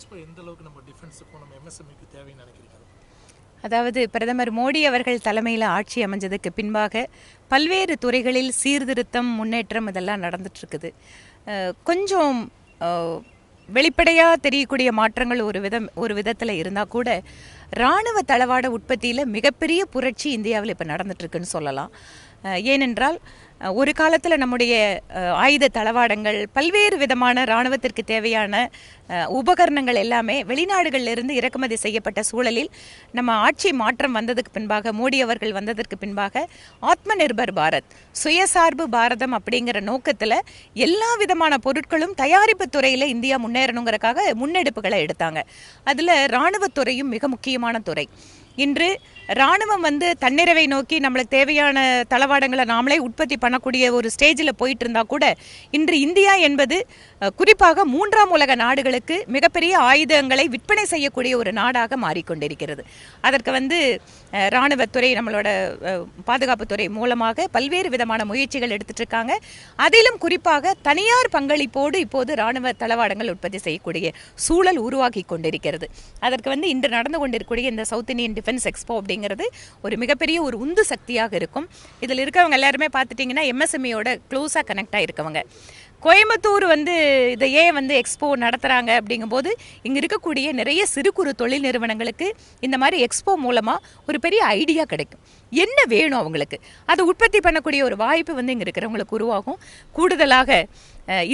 Expo எந்த அளவுக்கு நம்ம டிஃபென்ஸுக்கும் நம்ம எம்எஸ்எம்இக்கு தேவைன்னு நினைக்கிறீங்க? அதாவது பிரதமர் மோடி அவர்கள் தலைமையில் ஆட்சி அமைஞ்சதுக்கு பின்பாக பல்வேறு துறைகளில் சீர்திருத்தம் முன்னேற்றம் இதெல்லாம் நடந்துட்டுருக்குது. கொஞ்சம் வெளிப்படையாக தெரியக்கூடிய மாற்றங்கள் ஒரு விதம் ஒரு விதத்தில் இருந்தால் கூட இராணுவ தளவாட உற்பத்தியில் மிகப்பெரிய புரட்சி இந்தியாவில் இப்போ நடந்துட்டுருக்குன்னு சொல்லலாம். ஏனென்றால் ஒரு காலத்தில் நம்முடைய ஆயுத தளவாடங்கள் பல்வேறு விதமான இராணுவத்திற்கு தேவையான உபகரணங்கள் எல்லாமே வெளிநாடுகளில் இருந்து இறக்குமதி செய்யப்பட்ட சூழலில் நம்ம ஆட்சி மாற்றம் வந்ததுக்கு பின்பாக மோடி அவர்கள் வந்ததற்கு பின்பாக ஆத்ம நிர்பர் பாரத் சுயசார்பு பாரதம் அப்படிங்கிற நோக்கத்தில் எல்லா விதமான பொருட்களும் தயாரிப்பு துறையில் இந்தியா முன்னேறணுங்கிறக்காக முன்னெடுப்புகளை எடுத்தாங்க. அதில் இராணுவத்துறையும் மிக முக்கியமான துறை. இன்று ராணுவம் வந்து தன்னிறைவை நோக்கி நம்மளுக்கு தேவையான தளவாடங்களை நாமளே உற்பத்தி பண்ணக்கூடிய ஒரு ஸ்டேஜில் போயிட்டு இருந்தா கூட இன்று இந்தியா என்பது குறிப்பாக மூன்றாம் உலக நாடுகளுக்கு மிகப்பெரிய ஆயுதங்களை விற்பனை செய்யக்கூடிய ஒரு நாடாக மாறிக்கொண்டிருக்கிறது. அதற்கு வந்து இராணுவத்துறை நம்மளோட பாதுகாப்புத்துறை மூலமாக பல்வேறு விதமான முயற்சிகள் எடுத்துட்டு இருக்காங்க அதிலும் குறிப்பாக தனியார் பங்களிப்போடு இப்போது ராணுவ தளவாடங்கள் உற்பத்தி செய்யக்கூடிய சூழல் உருவாகி கொண்டிருக்கிறது. அதற்கு வந்து இன்று நடந்து கொண்டிருக்கக்கூடிய இந்த சவுத் இந்தியன் டிஃபென்ஸ் எக்ஸ்போ அப்படிங்கிறது ஒரு மிகப்பெரிய ஒரு உந்து சக்தியாக இருக்கும். இதில் இருக்கவங்க எல்லாருமே பார்த்துட்டிங்கன்னா எம்எஸ்எம்இயோட க்ளோஸாக கனெக்ட் ஆகிருக்கவங்க கோயம்புத்தூர் வந்து இதை ஏன் வந்து எக்ஸ்போ நடத்துகிறாங்க அப்படிங்கும்போது இங்கே இருக்கக்கூடிய நிறைய சிறு குறு தொழில் நிறுவனங்களுக்கு இந்த மாதிரி எக்ஸ்போ மூலமாக ஒரு பெரிய ஐடியா கிடைக்கும். என்ன வேணும் அவங்களுக்கு? அதை உற்பத்தி பண்ணக்கூடிய ஒரு வாய்ப்பு வந்து இங்கே இருக்கிறவங்களுக்கு உருவாகும். கூடுதலாக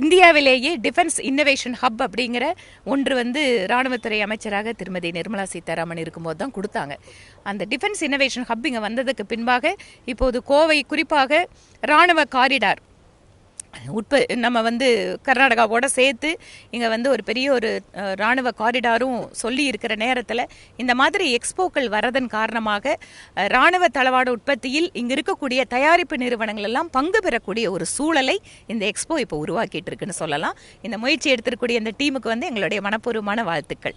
இந்தியாவிலேயே டிஃபென்ஸ் இன்னோவேஷன் ஹப் அப்படிங்கிற ஒன்று வந்து ராணுவத்துறை அமைச்சராக திருமதி நிர்மலா சீதாராமன் இருக்கும்போது தான் கொடுத்தாங்க. அந்த டிஃபென்ஸ் இன்னோவேஷன் ஹப் இங்கே வந்ததுக்கு பின்பாக இப்போது கோவை குறிப்பாக ராணுவ காரிடார் உட்ப நம்ம வந்து கர்நாடகாவோட சேர்த்து இங்கே வந்து ஒரு பெரிய ஒரு இராணுவ ராணுவ காரிடாரும் சொல்லி இருக்கிற நேரத்தில் இந்த மாதிரி எக்ஸ்போக்கள் வரதன் காரணமாக இராணுவ ராணுவ தளவாட உற்பத்தியில் இங்கே இருக்கக்கூடிய தயாரிப்பு நிறுவனங்கள் எல்லாம் பங்கு பெறக்கூடிய ஒரு சூழலை இந்த எக்ஸ்போ இப்போ உருவாக்கிட்டு இருக்குன்னு சொல்லலாம். இந்த முயற்சி எடுத்திருக்கக்கூடிய இந்த டீமுக்கு வந்து எங்களுடைய மனப்பூர்வமான வாழ்த்துக்கள்.